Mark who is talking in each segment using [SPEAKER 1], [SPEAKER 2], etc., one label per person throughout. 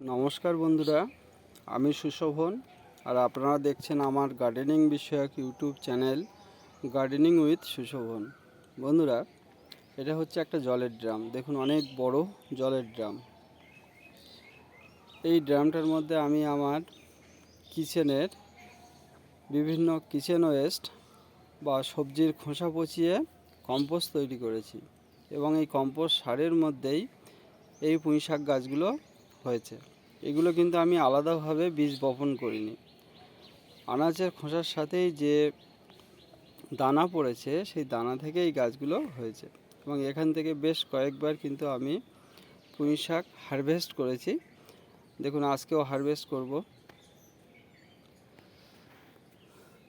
[SPEAKER 1] নমস্কার বন্ধুরা, আমি সুশোভন আর আপনারা দেখছেন আমার গার্ডেনিং বিষয়ক YouTube channel gardening with Sushobhan. বন্ধুরা, এটা হচ্ছে একটা জলের ড্রাম। দেখুন, অনেক বড় জলের ড্রাম। এই ড্রামটার মধ্যে আমি আমার কিচেনের বিভিন্ন কিচেন ওয়েস্ট বা সবজির খোসা পচিয়ে কম্পোস্ট তৈরি করেছি এবং এই কম্পোস্ট সারের মধ্যেই এই পুঁই শাক গাছগুলো হয়েছে। এগুলো কিন্তু আমি আলাদাভাবে বীজ বপন করিনি। আনাজের খোসার সাথেই যে দানা পড়েছে, সেই দানা থেকে এই গাছগুলো হয়েছে। এবং এখান থেকে বেশ কয়েকবার কিন্তু আমি পুঁই শাক হারভেস্ট করেছি। দেখুন, আজকেও হারভেস্ট করব।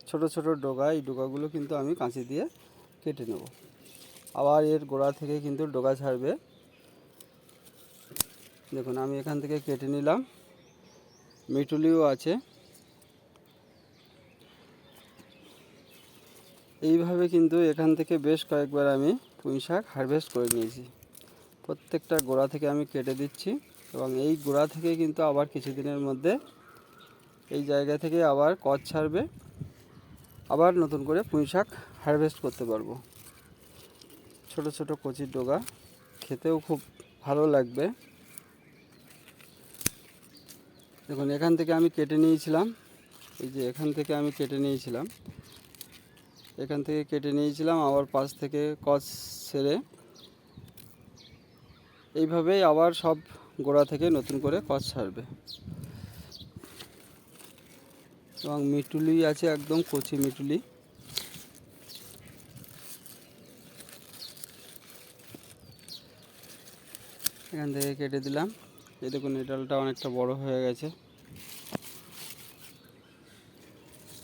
[SPEAKER 1] ছোট ছোট ডোগা, এই ডোগাগুলো কিন্তু আমি কাঁচি দিয়ে কেটে নেব। আবার এর গোড়া থেকে কিন্তু ডোগা ছাড়বে। দেখুন, আমি এখান থেকে কেটে নিলাম। মিটুলিও আছে। এইভাবে কিন্তু এখান থেকে বেশ কয়েকবার আমি পুঁই শাক হারভেস্ট করে নিয়েছি। প্রত্যেকটা গোড়া থেকে আমি কেটে দিচ্ছি এবং এই গোড়া থেকে কিন্তু আবার কিছুদিনের মধ্যে এই জায়গা থেকে আবার কচ ছাড়বে। আবার নতুন করে পুঁই শাক হারভেস্ট করতে পারব। ছোট ছোট কচির ডোগা খেতেও খুব ভালো লাগবে। দেখুন, এখান থেকে আমি কেটে নিয়েছিলাম। এই যে এখান থেকে আমি কেটে নিয়েছিলাম। এখান থেকে কেটে নিয়েছিলাম, আবার পাশ থেকে কচ ছেড়ে এইভাবেই আবার সব গোড়া থেকে নতুন করে কচ ছাড়বে। এবং মিটুলি আছে, একদম কচি মিটুলি। এখান থেকে কেটে দিলাম। এই দেখুন, এই ডালটা অনেকটা বড় হয়ে গেছে।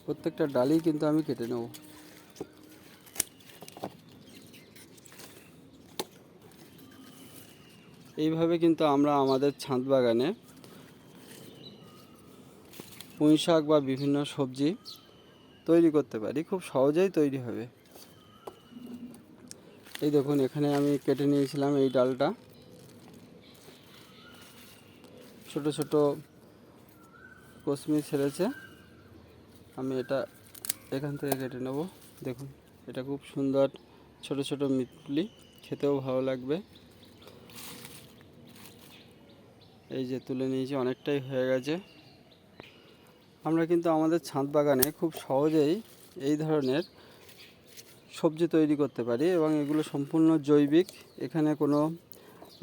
[SPEAKER 1] প্রত্যেকটা ডালই কিন্তু আমি কেটে নেব। এইভাবে কিন্তু আমরা আমাদের ছাদ বাগানে পুঁই শাক বা বিভিন্ন সবজি তৈরি করতে পারি। খুব সহজেই তৈরি হবে। এই দেখুন, এখানে আমি কেটে নিয়েছিলাম এই ডালটা। ছোট ছোট কসমি ছেড়েছে। আমি এটা এখান থেকে কেটে নেব। দেখুন, এটা খুব সুন্দর ছোট ছোট মিটলি। খেতেও ভালো লাগবে। এই যে তুলে নিয়েছি, অনেকটাই হয়ে গেছে। আমরা কিন্তু আমাদের ছাদ বাগানে খুব সহজেই এই ধরনের সবজি তৈরি করতে পারি এবং এগুলো সম্পূর্ণ জৈবিক। এখানে কোনো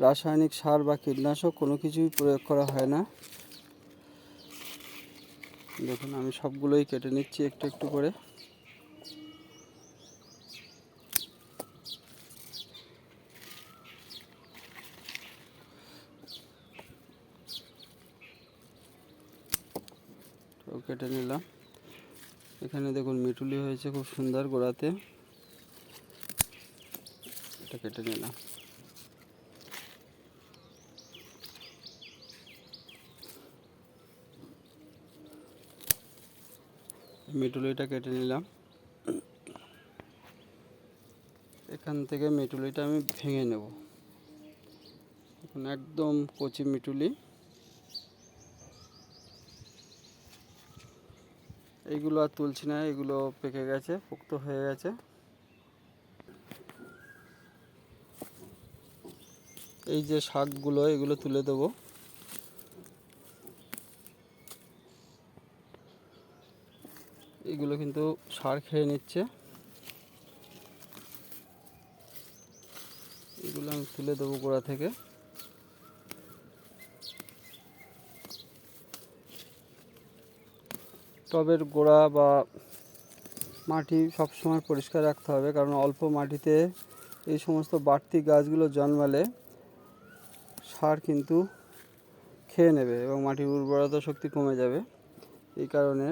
[SPEAKER 1] রাসায়নিক সার বা কীটনাশক কোনো কিছুই প্রয়োগ করা হয় না। দেখুন, আমি সবগুলোই কেটে নিচ্ছি একটু একটু করে। কেটে নিলাম। এখানে দেখুন, মিটুলি হয়েছে খুব সুন্দর গোড়াতে। এটা কেটে নিলাম। মিটুলিটা কেটে নিলাম। এখান থেকে মিটুলিটা আমি ভেঙে নেব। এখন একদম কচি মিটুলি। এইগুলো আর তুলছি না, এগুলো পেকে গেছে, পোক্ত হয়ে গেছে। এই যে শাকগুলো, এগুলো তুলে দেবো। এগুলো কিন্তু সার খেয়ে নিচ্ছে। এগুলো আমি তুলে দেবো গোড়া থেকে। টবের গোড়া বা মাটি সবসময় পরিষ্কার রাখতে হবে, কারণ অল্প মাটিতে এই সমস্ত বাড়তি গাছগুলো জন্মালে সার কিন্তু খেয়ে নেবে এবং মাটির উর্বরতা শক্তি কমে যাবে। এই কারণে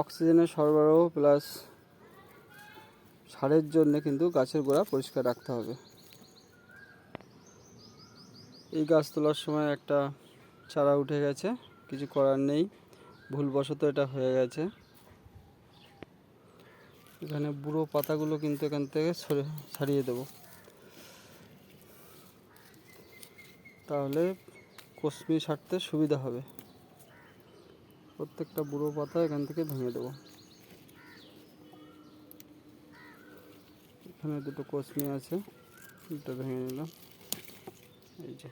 [SPEAKER 1] অক্সিজেনের সরবরাহ প্লাস সারের জন্য কিন্তু গাছের গোড়া পরিষ্কার রাখতে হবে। এই গাছ তোলার সময় একটা চারা উঠে গেছে, কিছু করার নেই, ভুলবশত এটা হয়ে গেছে। এখানে বুড়ো পাতাগুলো কিন্তু এখান থেকে ছাড়িয়ে দেব। তাহলে কসমি ছাড়তে সুবিধা হবে। প্রত্যেকটা বুড়ো পাতা এখান থেকে ভেঙে দেবো। এখানে দুটো কসমি আছে, দুটো ভেঙে নিলাম। এই যে।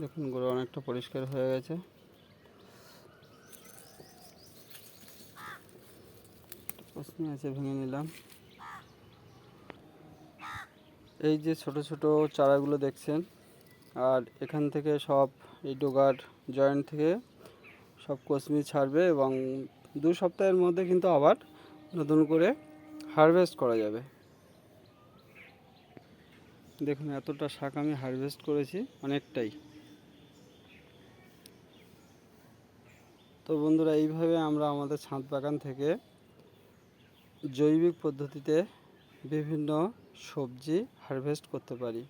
[SPEAKER 1] দেখুন, গোড়া অনেকটা পরিষ্কার হয়ে গেছে। কসমি আছে, ভেঙে নিলাম। এই যে ছোট ছোট চারাগুলো দেখছেন, আর এখান থেকে সব এই ডোগার জয়েন্ট থেকে সব কসমি ছাড়বে এবং দু সপ্তাহের মধ্যে কিন্তু আবার নতুন করে হারভেস্ট করা যাবে। দেখুন এতটা শাক আমি হারভেস্ট করেছি অনেকটাই। তো বন্ধুরা, এইভাবে আমরা আমাদের ছাদ বাগান থেকে জৈবিক পদ্ধতিতে বিভিন্ন সবজি হারভেস্ট করতে পারি।